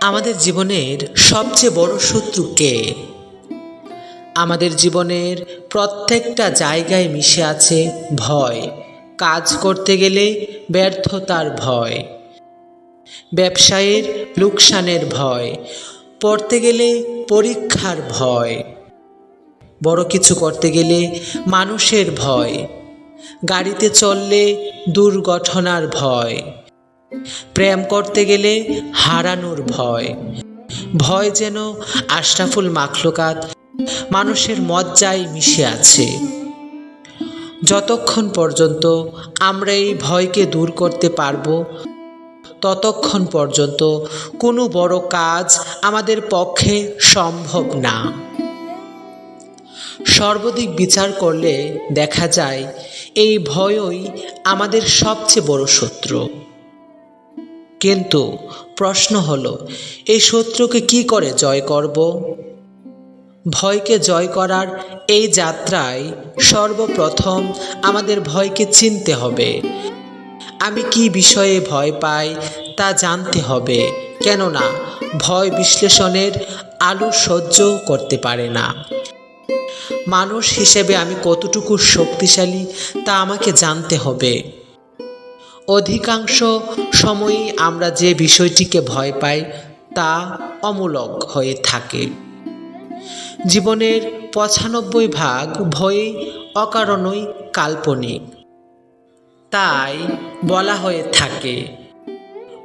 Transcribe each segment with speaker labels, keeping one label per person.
Speaker 1: আমাদের জীবনের সবচেয়ে বড় শত্রু কে? আমাদের জীবনের প্রত্যেকটা জায়গায় মিশে আছে ভয়। কাজ করতে গেলে ব্যর্থতার ভয়। ব্যবসায়ের লোকসানের ভয়। পড়তে গেলে পরীক্ষার ভয়। বড় কিছু করতে গেলে মানুষের ভয়। গাড়িতে চললে দুর্ঘটনার ভয়। প্রেম করতে গেলে হারানোর ভয়। ভয় যেন আশরাফুল মাখলুকাত মানুষের মজ্জায় মিশে আছে। যতক্ষণ পর্যন্ত আমরা এই ভয়কে দূর করতে পারব, ততক্ষণ পর্যন্ত কোনো বড় কাজ আমাদের পক্ষে সম্ভব না। সর্বদিক বিচার করলে দেখা যায়, এই ভয়ই আমাদের সবচেয়ে বড় শত্রু। কিন্তু প্রশ্ন হলো, এই শত্রুকে কি করে জয় করব? ভয়কে জয় করার এই যাত্রায় সর্বপ্রথম আমাদের ভয়কে চিনতে হবে। আমি কি বিষয়ে ভয় পাই তা জানতে হবে, কেননা ভয় বিশ্লেষণের আলু সহ্য করতে পারে না। মানুষ হিসেবে আমি কতটুকু শক্তিশালী তা আমাকে জানতে হবে। অধিকাংশ সময়ই আমরা যে বিষয়টিকে ভয় পাই, তা অমূলক হয়ে থাকে। জীবনের পঁচানব্বই ভাগ ভয়ে অকারণই কাল্পনিক। তাই বলা হয়ে থাকে,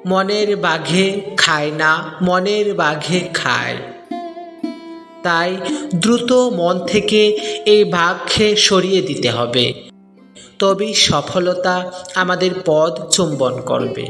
Speaker 1: মনের বাঘে খায় না, মনের বাঘে খায়। তাই দ্রুত মন থেকে এই বাঘকে সরিয়ে দিতে হবে। তবেই সফলতা আমাদের পদ চুম্বন করবে।